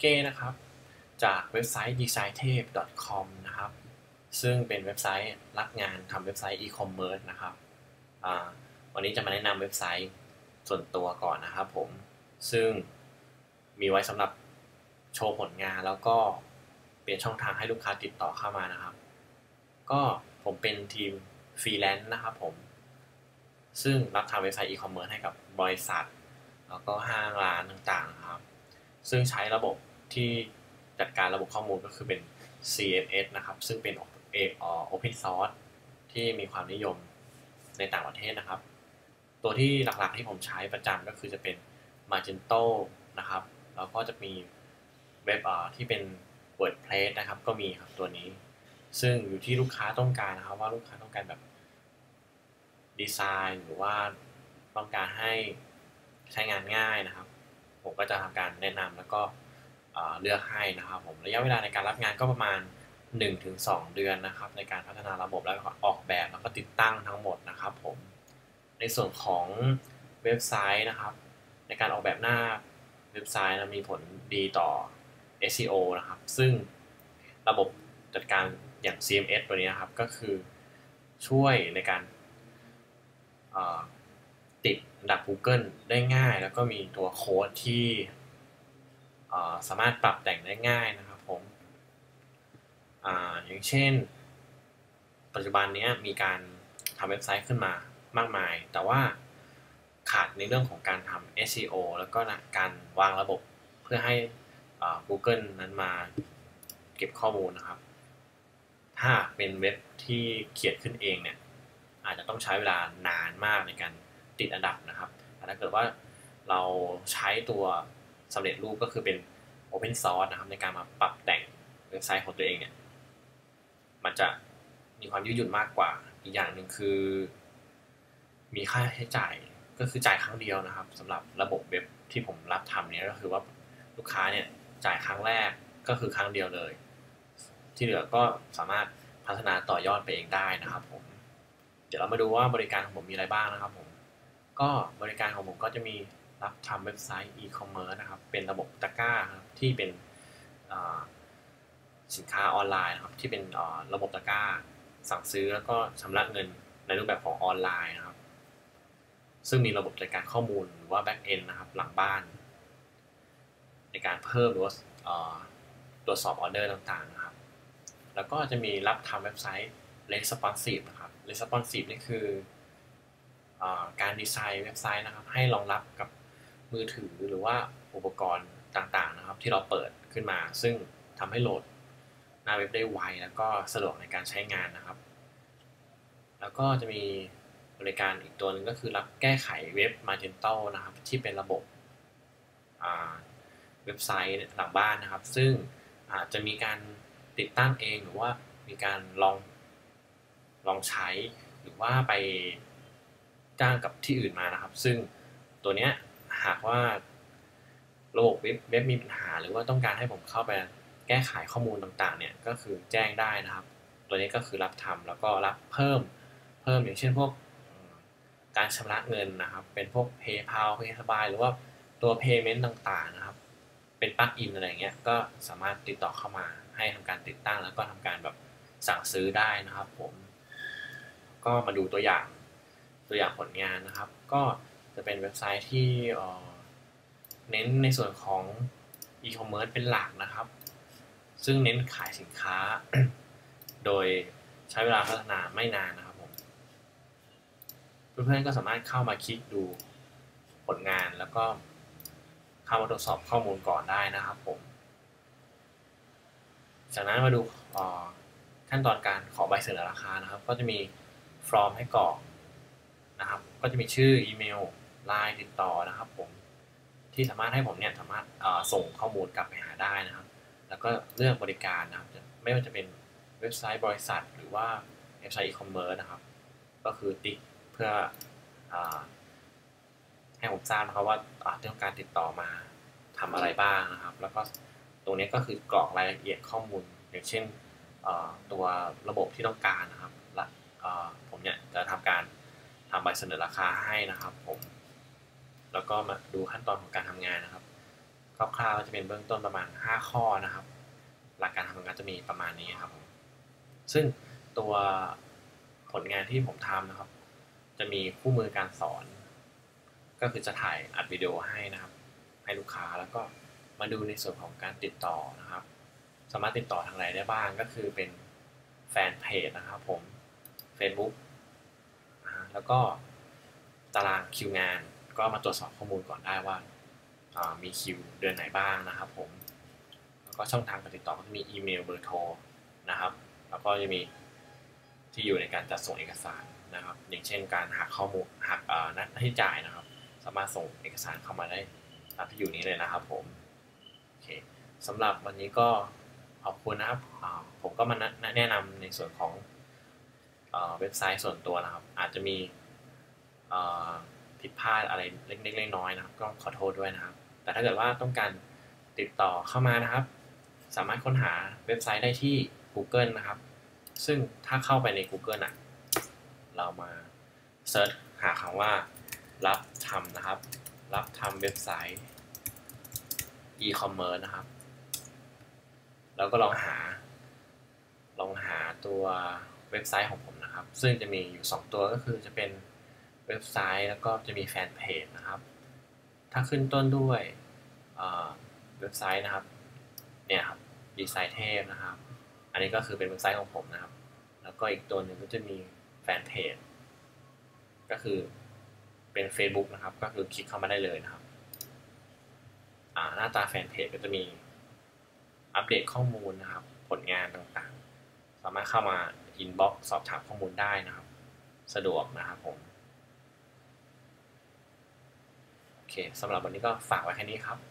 เก้นะครับ จากเว็บไซต์ designtape.com นะครับ ซึ่งเป็นเว็บไซต์รับงานทำเว็บไซต์ e-commerce นะครับวันนี้จะมาแนะนำเว็บไซต์ส่วนตัวก่อนนะครับผม ซึ่งมีไว้สำหรับโชว์ผลงานแล้วก็เปลี่ยนช่องทางให้ลูกค้าติดต่อเข้ามานะครับ ก็ผมเป็นทีมฟรีแลนซ์นะครับผม ซึ่งรับทำเว็บไซต์ e-commerce ให้กับบริษัท แล้วก็ห้างร้านต่างๆครับ ซึ่งใช้ระบบ ที่จัดการระบบข้อมูลก็คือเป็น CMS นะครับ ซึ่งเป็น Open Source ที่มีความนิยมในต่างประเทศนะครับ ตัวที่หลักๆที่ผมใช้ประจำก็คือจะเป็น Magento นะครับ แล้วก็จะมีเว็บที่เป็น WordPress นะครับ ก็มีครับตัวนี้ ซึ่งอยู่ที่ลูกค้าต้องการนะครับ ว่าลูกค้าต้องการแบบดีไซน์หรือว่าต้องการให้ใช้งานง่ายนะครับ ผมก็จะทำการแนะนำแล้วก็ เลือกให้นะครับผมระยะเวลาในการรับงานก็ประมาณ 1-2 เดือนนะครับ ในการพัฒนาระบบแล้วก็ออกแบบแล้วก็ติดตั้งทั้งหมดนะครับผมในส่วนของเว็บไซต์นะครับ ในการออกแบบหน้าเว็บไซต์นะมีผลดีต่อ SEO นะครับ ซึ่งระบบจัดการอย่าง CMS ตัวนี้นะครับ ก็คือช่วยในการติดอันดับ Google ได้ง่าย แล้วก็มีตัวโค้ดที่ สามารถปรับแต่งได้ง่ายนะครับผมออย่างเช่น ปัจจุบันนี้มีการทำเว็บไซต์ขึ้นมามากมาย แต่ว่าขาดในเรื่องของการทำ SEO แล้วก็การวางระบบเพื่อให้ Google นั้นมาเก็บข้อมูลนะครับ ถ้าเป็นเว็บที่เขียนขึ้นเองเนี่ย อาจจะต้องใช้เวลานานมากในการติดอันดับนะครับ แต่ถ้าเกิดว่าเราใช้ตัว สำเร็จรูปก็คือเป็น Open Source นะครับในการมาปรับแต่งเว็บไซต์ของตัวเองเนี่ย มันจะมีความยืดหยุ่นมากกว่า อีกอย่างหนึ่งคือ มีค่าใช้จ่ายก็คือจ่ายครั้งเดียวนะครับสำหรับระบบเว็บที่ผมรับทำเนี่ยก็คือว่าลูกค้าเนี่ยจ่ายครั้งแรกก็คือครั้งเดียวเลย ที่เหลือก็สามารถพัฒนาต่อยอดไปเองได้นะครับผม เดี๋ยวเรามาดูว่าบริการของผมมีอะไรบ้างนะครับผม ก็บริการของผมก็จะมี รับทำเว็บไซต์ e-commerce นะครับ เป็นระบบตะกร้าครับที่เป็นสินค้าออนไลน์นะครับ ที่เป็นระบบตะกร้า สั่งซื้อแล้วก็ชำระเงินในรูปแบบของออนไลน์นะครับ ซึ่งมีระบบจัดการข้อมูลหรือว่า back end นะครับ หลังบ้าน ในการเพิ่มหรือว่าตรวจสอบออเดอร์ต่างๆนะครับ แล้วก็จะมีรับทำเว็บไซต์ responsive นะครับ responsive นี่คืออการดีไซน์เว็บไซต์นะครับ ให้รองรับกับ มือถือหรือว่าอุปกรณ์ต่างๆนะครับ ที่เราเปิดขึ้นมา ซึ่งทำให้โหลดหน้าเว็บได้ไวแล้วก็สะดวกในการใช้งานนะครับ แล้วก็จะมีบริการอีกตัวหนึ่งก็คือรับแก้ไขเว็บ Magento นะครับ ที่เป็นระบบเว็บไซต์หลังบ้านนะครับ ซึ่งอาจจะมีการติดตั้งเองหรือว่ามีการลองลองใช้หรือว่าไปจ้างกับที่อื่นมานะครับ ซึ่งตัวเนี้ย หากว่าระบบเว็บมีปัญหา หรือว่าต้องการให้ผมเข้าไปแก้ไขข้อมูลต่างๆ เนี่ยก็คือแจ้งได้นะครับ ตัวนี้ก็คือรับทำแล้วก็รับเพิ่มเพิ่มอย่างเช่นพวกการชำระเงินนะครับ เป็นพวก PayPal PaySby หรือว่าตัว Payment ต่างๆนะครับ เป็นปลั๊กอินอะไรเงี้ยก็สามารถติดต่อเข้ามาให้ทำการติดตั้ง แล้วก็ทำการแบบสั่งซื้อได้นะครับผม ก็มาดูตัวอย่างตัวอย่างผลงานนะครับ ก็ จะเป็นเว็บไซต์ที่เน้นในส่วนของอีคอมเมิร์ซเป็นหลักนะครับ ซึ่งเน้นขายสินค้า โดยใช้เวลาพัฒนาไม่นานนะครับผมเพื่อนๆก็สามารถเข้ามาคลิกดูผลงานแล้วก็เข้ามาตรวจสอบข้อมูลก่อนได้นะครับผม จากนั้นมาดูขั้นตอนการขอใบเสนอราคานะครับ ก็จะมีฟอร์มให้กรอกนะครับ ก็จะมีชื่ออีเมล ไลน์ติดต่อนะครับ ผมที่สามารถให้ผมเนี่ยสามารถส่งข้อมูลกลับไปหาได้นะครับ แล้วก็เลือกบริการนะครับ ไม่ว่าจะเป็นเว็บไซต์บริษัท หรือว่าเว็บไซต์อีคอมเมิร์ซนะครับ ก็คือติ๊กเพื่ออให้ผมทราบนะครับว่าต้องการติดต่อมาทำอะไรบ้างนะครับ แล้วก็ตรงนี้ก็คือกรอกรายละเอียดข้อมูล อย่างเช่นตัวระบบที่ต้องการนะครับและผมเนี่ยจะทำการทำใบเสนอราคาให้นะครับผม แล้วก็มาดูขั้นตอนของการทำงานนะครับคร่าวๆจะเป็นเบื้องต้นประมาณ 5 ข้อนะครับ หลักการทำงานจะมีประมาณนี้ครับผมซึ่งตัวผลงานที่ผมทำนะครับ จะมีคู่มือการสอน ก็คือจะถ่ายอัดวิดีโอให้นะครับ ให้ลูกค้าแล้วก็มาดูในส่วนของการติดต่อนะครับ สามารถติดต่อทางไหนได้บ้างก็คือเป็นแฟนเพจนะครับผม Facebook แล้วก็ตารางคิวงาน ก็มาตรวจสอบข้อมูลก่อนได้ว่ามีคิวเดือนไหนบ้างนะครับผมแล้วก็ช่องทางการติดต่อก็จะมีอีเมลเบอร์โทรนะครับแล้วก็จะมีที่อยู่ในการจัดส่งเอกสารนะครับ อย่างเช่นการหักข้อมูลหักนัดที่จ่ายนะครับ สามารถส่งเอกสารเข้ามาได้ตามที่อยู่นี้เลยนะครับผมโอเคสำหรับวันนี้ก็ขอบคุณนะครับผมก็มาแนะนำในส่วนของเว็บไซต์ส่วนตัวนะครับ อาจจะมี ผิดพลาดอะไรเล็กๆน้อยๆนะครับ ก็ขอโทษด้วยนะครับ แต่ถ้าเกิดว่าต้องการติดต่อเข้ามานะครับ สามารถค้นหาเว็บไซต์ได้ที่ Google นะครับ ซึ่งถ้าเข้าไปใน Google อะเรามาเซิร์ชหาคำว่า รับทำนะครับ รับทำเว็บไซต์ e-commerce นะครับ แล้วก็ลองหา ลองหาตัวเว็บไซต์ของผมนะครับ ซึ่งจะมีอยู่ 2 ตัวก็คือจะเป็น เว็บไซต์แล้วก็จะมีแฟนเพจนะครับ ถ้าขึ้นต้นด้วยเว็บไซต์นะครับ เนี่ยครับดีไซน์เทพนะครับ อันนี้ก็คือเป็นเว็บไซต์ของผมนะครับ แล้วก็อีกตัวหนึ่งก็จะมีแฟนเพจ ก็คือเป็น Facebook นะครับ ก็คือคลิกเข้ามาได้เลยนะครับ หน้าตาแฟนเพจก็จะมีอัปเดตข้อมูลนะครับ ผลงานต่างๆ สามารถเข้ามาอินบ็อกซ์สอบถามข้อมูลได้นะครับ สะดวกนะครับผม โอ เคสำหรับวันนี้ก็ฝากไว้แค่นี้ครับ